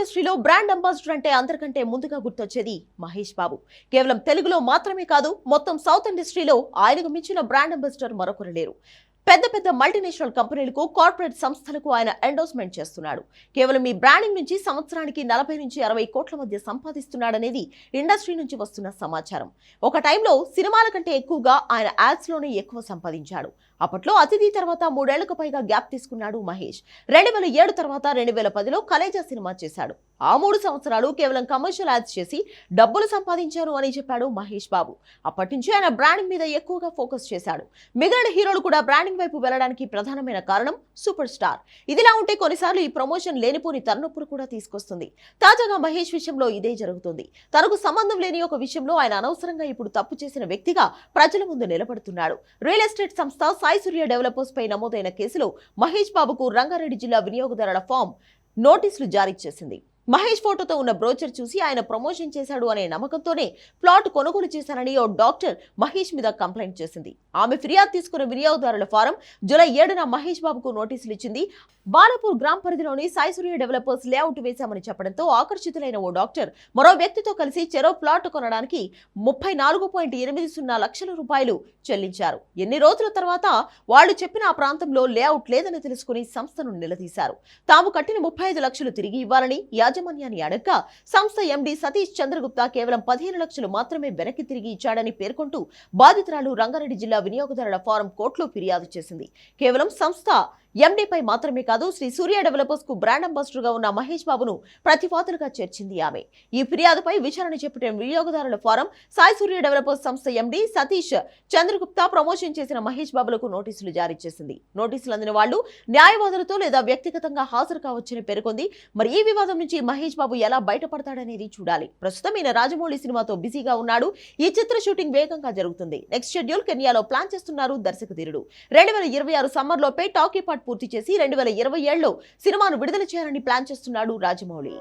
ఇండస్ట్రీలో brand ambassador అంటే అందరికంటే ముందుగా గుర్తొచ్చేది మహేష్ బాబు. కేవలం తెలుగులో మాత్రమే కాదు మొత్తం సౌత్ ఇండస్ట్రీలో ఆయనకు మించిన బ్రాండ్ అంబాసిడర్ మరొకరు లేరు. పెద్ద పెద్ద మల్టీనేషనల్ కంపెనీలకు కార్పొరేట్ సంస్థలకు ఆయన ఎండోస్మెంట్ చేస్తున్నాడు. కేవలం ఈ బ్రాండింగ్ నుంచి సంవత్సరానికి నలభై నుంచి అరవై కోట్ల మధ్య సంపాదిస్తున్నాడనేది ఇండస్ట్రీ నుంచి వస్తున్న సమాచారం. ఒక టైంలో సినిమాల కంటే ఎక్కువగా ఆయన యాడ్స్లోనే ఎక్కువ సంపాదించాడు. అప్పట్లో అతిథి తర్వాత మూడేళ్ళకు పైగా గ్యాప్ తీసుకున్నాడు మహేష్. రెండు వేల ఏడు తర్వాత రెండు వేల పదిలో కలేజా సినిమా చేశాడు. ఆ మూడు సంవత్సరాలు కేవలం కమర్షియల్ యాడ్స్ చేసి డబ్బులు సంపాదించారు అని చెప్పాడు మహేష్ బాబు. అప్పటి నుంచి ఆయన బ్రాండింగ్ మీద ఎక్కువగా ఫోకస్ చేశాడు. మిగిలిన హీరోలు కూడా బ్రాండింగ్ వైపు వెళ్ళడానికి ప్రధానమైన కారణం సూపర్ స్టార్. ఇదిలా ఉంటే కొన్నిసార్లు ఈ ప్రమోషన్ లేనిపోని తలనొప్పులు కూడా తీసుకొస్తుంది. తాజాగా మహేష్ విషయంలో ఇదే జరుగుతుంది. తనకు సంబంధం లేని ఒక విషయంలో ఆయన అనవసరంగా ఇప్పుడు తప్పు చేసిన వ్యక్తిగా ప్రజల ముందు నిలబడుతున్నాడు. రియల్ ఎస్టేట్ సంస్థ సాయి సూర్య డెవలపర్స్ పై నమోదైన కేసులో మహేష్ బాబుకు రంగారెడ్డి జిల్లా వినియోగదారుల ఫామ్ నోటీసులు జారీ చేసింది. మహేష్ ఫోటోతో ఉన్న బ్రోచర్ చూసి ఆయన ప్రమోషన్ చేశాడు అనే నమ్మకంతోనే ప్లాట్ కొనుగోలు చేశానని ఓ డాక్టర్ మహేష్ మీద కంప్లైంట్ చేసింది. ఆమె ఫిర్యాదు తీసుకున్న వినియోగదారుల ఫారం జూలై ఏడున మహేష్ బాబుకు నోటీసులు ఇచ్చింది. బాలపూర్ గ్రామ పరిధిలోని సాయి సూర్య డెవలపర్స్ లేఅవుట్ వేశామని చెప్పడంతో ఆకర్షితులైన ఓ డాక్టర్ మరో వ్యక్తితో కలిసి చెరో ప్లాట్ కొనడానికి ముప్పై నాలుగు పాయింట్ ఎనిమిది సున్నా లక్షల రూపాయలు చెల్లించారు. ఎన్ని రోజుల తర్వాత వాళ్ళు చెప్పిన ఆ ప్రాంతంలో లేఅవుట్ లేదని తెలుసుకుని సంస్థను నిలదీశారు. తాము కట్టిన ముప్పై ఐదు లక్షలు తిరిగి ఇవ్వాలని యాజమాన్యాన్ని అడగ్గా సంస్థ ఎండీ సతీష్ చంద్రగుప్తా కేవలం పదిహేను లక్షలు మాత్రమే వెనక్కి తిరిగి ఇచ్చాడని పేర్కొంటూ బాధితురాలు రంగారెడ్డి జిల్లా వినియోగదారుల ఫారం కోర్టులో ఫిర్యాదు చేసింది. కేవలం సంస్థ ఎండీపై మాత్రమే కాదు శ్రీ సూర్య డెవలపర్స్కు బ్రాండ్ అంబాసిడర్గా ఉన్న మహేష్ బాబును ప్రతిపాదులుగా చేర్చింది ఆమె. ఈ ఫిర్యాదుపై విచారణ చేపట్టిన వినియోగదారుల ఫారం సాయి సూర్య డెవలపర్స్ సంస్థ ఎండీ సతీష్ చంద్రగుప్తా ప్రమోషన్ చేసిన మహేష్ బాబులకు నోటీసులు జారీ చేసింది. నోటీసులు అందిన వాళ్ళు న్యాయవాదులతో లేదా వ్యక్తిగతంగా హాజరు కావచ్చని పేర్కొంది. మరి ఈ వివాదం నుంచి మహేష్ బాబు ఎలా బయటపడతాడనేది చూడాలి. ప్రస్తుతం ఈయన రాజమౌళి సినిమాతో బిజీగా ఉన్నాడు. ఈ చిత్ర షూటింగ్ వేగంగా జరుగుతుంది. నెక్స్ట్ షెడ్యూల్ కెన్యాలో ప్లాన్ చేస్తున్నారు దర్శకధీరుడు. రెండు వేల ఇరవై ఆరు సమ్మర్లోపే టాకీ పార్ట్ పూర్తి చేసి రెండు వేల ఇరవై ఏడులో సినిమాను విడుదల చేయాలని ప్లాన్ చేస్తున్నాడు రాజమౌళి.